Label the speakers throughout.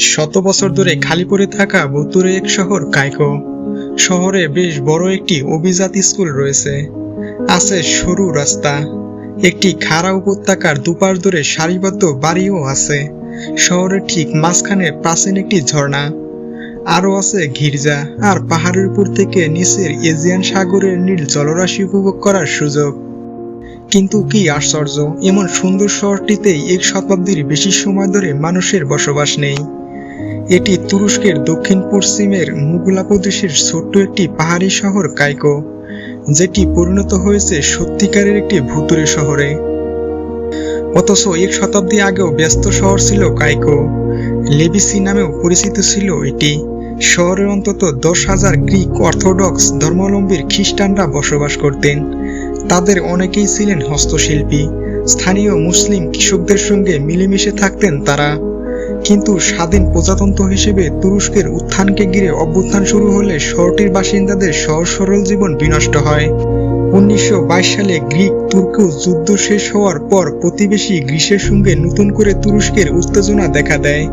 Speaker 1: শত বছর ধরে খালি পড়ে থাকা বুতুরে এক শহর কাইকো। শহরে বেশ বড় একটি অভিজাত স্কুল রয়েছে। আছে সরু রাস্তা, একটি খাড়া উপত্যকার দুপাশ ধরে সারিবদ্ধ বাড়িও আছে। শহরের ঠিক মাঝখানে প্রাচীন একটি ঝর্ণা। আরও আছে গির্জা আর পাহাড়ের উপর থেকে নিচের এজিয়ান সাগরের নীল জলরাশি উপভোগ করার সুযোগ। কিন্তু কি আশ্চর্য, এমন সুন্দর শহরটিতেই এক শতাব্দীর বেশি সময় ধরে মানুষের বসবাস নেই। এটি তুরস্কের দক্ষিণ পশ্চিমের মুগুলা প্রদেশের ছোট্ট একটি পাহাড়ি শহর কাইকো, যেটি পরিণত হয়েছে সত্যিকারের একটি ভুতুরে শহরে। অথচ এক শতাব্দী আগেও ব্যস্ত শহর ছিল কাইকো। লেবিসি নামেও পরিচিত ছিল এটি। শহরের অন্তত দশ হাজার গ্রিক অর্থোডক্স ধর্মাবলম্বীর খ্রিস্টানরা বসবাস করতেন। তাদের অনেকেই ছিলেন হস্তশিল্পী। স্থানীয় মুসলিম কৃষকদের সঙ্গে মিলেমিশে থাকতেন তারা। কিন্তু স্বাধীন প্রজাতন্ত্র হিসেবে তুরস্কের উত্থানকে ঘিরে অভ্যুত্থান শুরু হলে শহরটির বাসিন্দাদের সহজ সরল জীবন বিনষ্ট হয়। উনিশশো বাইশ সালে গ্রিক তুর্ক যুদ্ধ শেষ হওয়ার পর প্রতিবেশী গ্রিসের সঙ্গে নতুন করে তুরস্কের উত্তেজনা দেখা দেয়।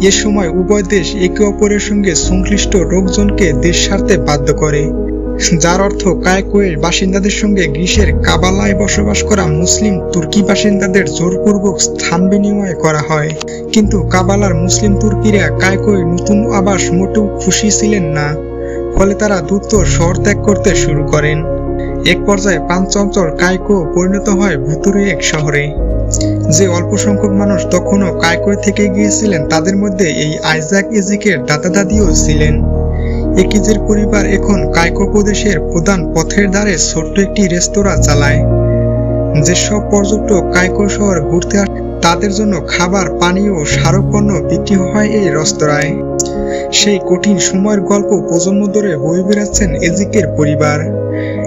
Speaker 1: এ সময় উভয় দেশ একে অপরের সঙ্গে সংশ্লিষ্ট লোকজনকে দেশ সারতে বাধ্য করে। যার অর্থ কায়কোয়ের বাসিন্দাদের সঙ্গে গ্রিসের কাবালায় বসবাস করা মুসলিম তুর্কি বাসিন্দাদের জোরপূর্বক স্থান বিনিময় করা হয়। কিন্তু কাবালার মুসলিম তুর্কিরা কায়কোয় নতুন আবাস মোটেও খুশি ছিলেন না, ফলে তারা দ্রুত শহর ত্যাগ করতে শুরু করেন। এক পর্যায়ে পাঞ্চঞ্চল কায়কো পরিণত হয় ভুতুরে এক শহরে। যে অল্প সংখ্যক মানুষ তখনও কায়কোয় থেকে গিয়েছিলেন, তাদের মধ্যে এই আইজাক এজিকের দাদা দাদিও ছিলেন। একিজের পরিবার এখন কায়কো প্রদেশের প্রধান পথের ধারে ছোট্ট একটি রেস্তোরাঁ চালায়। যেসব পর্যটক কায়কো শহর ঘুরতে আসে, তাদের জন্য খাবার পানীয় ও স্মারক পণ্য বিক্রি হয় এই রেস্তোরাঁয়। সেই কঠিন সময়ের গল্প প্রজন্ম ধরে বয়ে বেড়াচ্ছেন এজিকের পরিবার।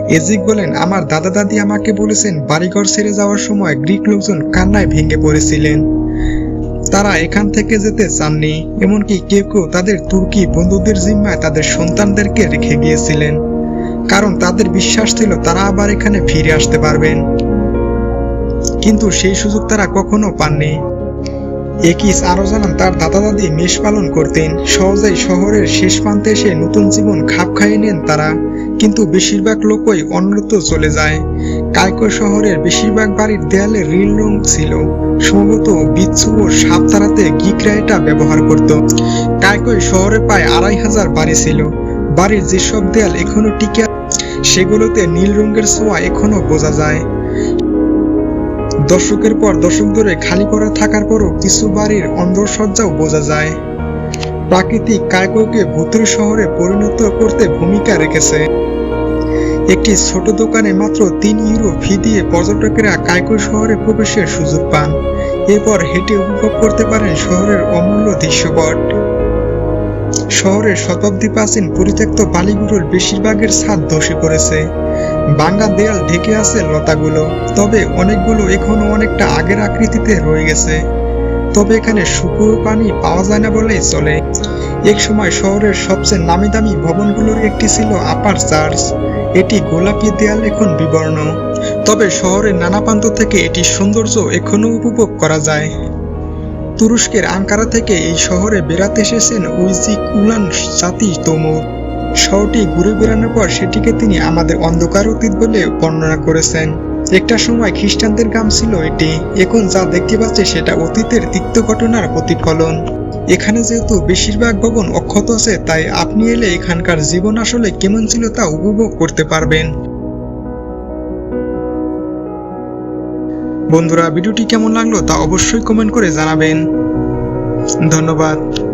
Speaker 1: এজিক বলেন, আমার দাদা দাদি আমাকে বলেছেন, বাড়িঘর ছেড়ে যাওয়ার সময় গ্রিক লোকজন কান্নায় ভেঙে পড়েছিলেন। তারা এখান থেকে যেতে চাননি, এমনকি কেউ কেউ তাদের তুর্কি বন্ধুদের জিম্মায় তাদের সন্তানদেরকে রেখে গিয়েছিলেন। কারণ তাদের বিশ্বাস ছিল তারা আবার এখানে ফিরে আসতে পারবেন। কিন্তু সেই সুযোগ তারা কখনো পাননি। একিস আরও জানান, তার দাদা দাদি মেষ পালন করতেন। সহজেই শহরের শেষ প্রান্তে এসে নতুন জীবন খাপ খাইয়ে নেন তারা। কিন্তু বেশিরভাগ লোকই অন্যত্র চলে যায়। কাইকো শহরের বেশিরভাগ বাড়ির দেয়ালে নীল রং ছিল। সম্ভবত বিচ্ছু ও সাপ তাড়াতে গিকরা এটা ব্যবহার করত। কাইকোয় শহরে প্রায় আড়াই হাজার বাড়ি ছিল। বাড়ির যেসব দেয়াল এখনও টিকে সেগুলোতে নীল রঙের ছোঁয়া এখনও বোঝা যায়। দশকের পর দশক ধরে খালি পড়ে থাকার পরও কিছু বাড়ির অন্দরসজ্জাও বোঝা যায়। প্রাকৃতিক কায়কোকে ভূতের শহরে পরিণত করতে ভূমিকা রেখেছে। একটি ছোট দোকানে মাত্র তিন ইউরো ফি দিয়ে পর্যটকেরা কায়কো শহরে প্রবেশের সুযোগ পান। এরপর হেঁটে উপভোগ করতে পারেন শহরের অমূল্য দৃশ্যপট। শহরের শতাব্দী প্রাচীন পরিত্যক্ত বালিগুলোর বেশিরভাগের ছাদ ধসে পড়েছে। ভাঙ্গা দেয়াল ঢেকে আছে লতাগুলো, তবে অনেকগুলো এখনও অনেকটা আগের আকৃতিতে রয়ে গেছে। তবে এখানে শুকনো পানি পাওয়া যায় না বলেই চলে। এক সময় শহরের সবচেয়ে নামি দামি ভবনগুলোর একটি ছিল আপার চার্চ। এটি গোলাপি দেয়াল এখন বিবর্ণ। তবে শহরের নানা প্রান্ত থেকে এটির সৌন্দর্য এখনও উপভোগ করা যায়। তুরস্কের আঙ্কারা থেকে এই শহরে বেড়াতে এসেছেন উইজি কুলান জাতি তোমর শহরটি ঘুরে বেড়ানোর পর সেটিকে তিনি আমাদের অন্ধকার অতীত বলে বর্ণনা করেছেন। একটা সময় খ্রিস্টানদের গ্রাম ছিল এটি। এখন যা দেখতে পাচ্ছে সেটা অতীতের তিক্ত ঘটনার প্রতিফলন। এখানে যেহেতু বেশিরভাগ ভবন অক্ষত আছে, তাই আপনি এলে এখানকার জীবন আসলে কেমন ছিল তা উপভোগ করতে পারবেন। বন্ধুরা, ভিডিওটি কেমন লাগল তা অবশ্যই কমেন্ট করে জানাবেন। ধন্যবাদ।